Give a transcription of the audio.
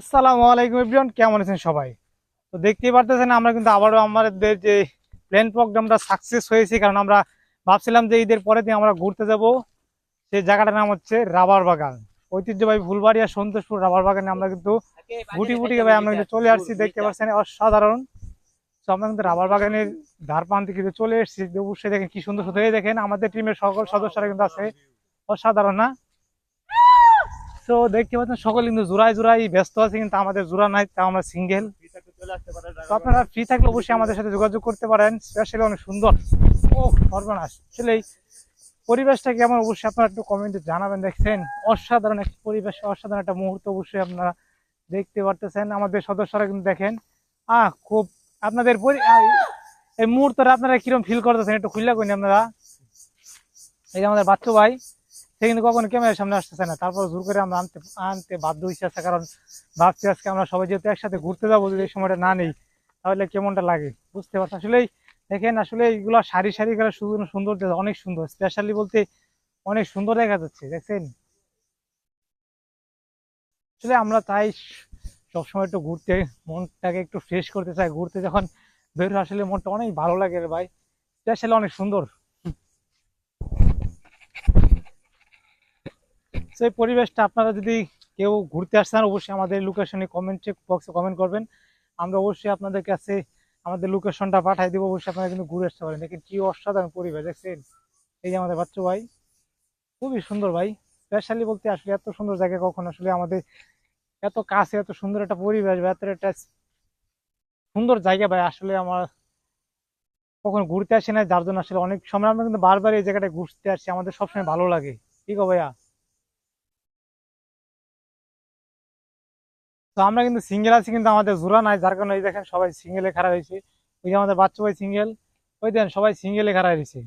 আসসালামু আলাইকুম এভরিওয়ান, কেমন আছেন সবাই? তো দেখতেই পারতেছেন, আমরা কিন্তু আবারও আমাদের যে প্ল্যান প্রোগ্রামটা সাকসেস হয়েছে, কারণ আমরা ভাবছিলাম যে ঈদের পরে দিন আমরা ঘুরতে যাব। সেই জায়গাটার নাম হচ্ছে রাবার বাগান। ঐতিহ্যবাহী ফুলবাড়ি আর সন্তোষপুর রাবার বাগানে আমরা কিন্তু গুটি গুটি ভাই আমরা কিন্তু চলে আসছি, দেখতে পাচ্ছেন, অসাধারণ। তো আমরা কিন্তু রাবার বাগানের ধার প্রান্তে কিন্তু চলে এসেছি। অবশ্যই দেখেন কি সুন্দর সুন্দর দেখেন, আমাদের টিমের সকল সদস্যরা কিন্তু আছে। অসাধারণ না? তো দেখতে পাচ্ছেন, সকল কিন্তু জোড়ায় জোড়াই ব্যস্ত আছে, কিন্তু আমাদের জোড়া নাই তা আমরা সিঙ্গেল তো আপনারা ফ্রি থাকলে অবশ্যই আমাদের সাথে যোগাযোগ করতে পারেন। স্পেশালি অনেক সুন্দর। ও, সর্বনাশ। আসলে পরিবেশটা কেমন? অবশ্যই আপনারা একটু কমেন্টে জানাবেন, দেখছেন? অসাধারণ একটা পরিবেশ, অসাধারণ একটা মুহূর্ত অবশ্যই আপনারা দেখতে পারতেছেন। আমাদের সদস্যরা কিন্তু দেখেন। আহ, খুব আপনাদের এই মুহূর্তটা আপনারা কীরকম ফিল করতেছেন? একটু খুললা কইনি আপনারা। এই যে আমাদের বাচ্চু ভাই। সে কিন্তু কখনো ক্যামেরার সামনে আসতেছে না। তারপর জোর করে আমরা আনতে আনতে বাধ্য হয়েছি আছে কারণ ভাবছি আজকে আমরা সবাই যেহেতু একসাথে ঘুরতে যাব, যদি এই সময়টা না নেই, তাহলে কেমনটা লাগে? বুঝতে পারছি? আসলে দেখেন, আসলে এইগুলা সারি সারি করে শুধু সুন্দর অনেক সুন্দর। স্পেশালি বলতে অনেক সুন্দর দেখা যাচ্ছে, দেখছেন? আসলে আমরা তাই সবসময় একটু ঘুরতে, মনটাকে একটু ফ্রেশ করতে চাই। ঘুরতে যখন বের আসলে মনটা অনেক ভালো লাগে ভাই। স্পেশালি অনেক সুন্দর। সেই পরিবেশটা আপনারা যদি কেউ ঘুরতে আসছেন অবশ্যই আমাদের লোকেশনে কমেন্ট বক্সে কমেন্ট করবেন। আমরা অবশ্যই আপনাদের কাছে আমাদের লোকেশনটা পাঠিয়ে দেবো, অবশ্যই আপনারা কিন্তু ঘুরে আসতে পারেন। দেখেন কি অসাধারণ পরিবেশ, দেখছেন? এই যে আমাদের বাচ্চু ভাই, খুবই সুন্দর ভাই। স্পেশালি বলতে আসলে এত সুন্দর জায়গা কখন আসলে আমাদের এত কাছে, এত সুন্দর একটা পরিবেশ বা এত একটা সুন্দর জায়গা ভাই, আসলে আমার কখনো ঘুরতে আসি না যার জন্য আসলে অনেক সময় আমরা কিন্তু বারবার এই জায়গাটা ঘুরতে আসছি আমাদের সবসময় ভালো লাগে। ঠিক ভাইয়া? তো আমরা কিন্তু সিঙ্গেল আছি, কিন্তু আমাদের জোড়া নাই, যার কারণে এই দেখেন সবাই সিঙ্গেলে খাড়া হয়েছে। ওই যে আমাদের বাচ্চা ভাই সিঙ্গেল ওই দেখেন সবাই সিঙ্গেলে খাড়া হয়েছে।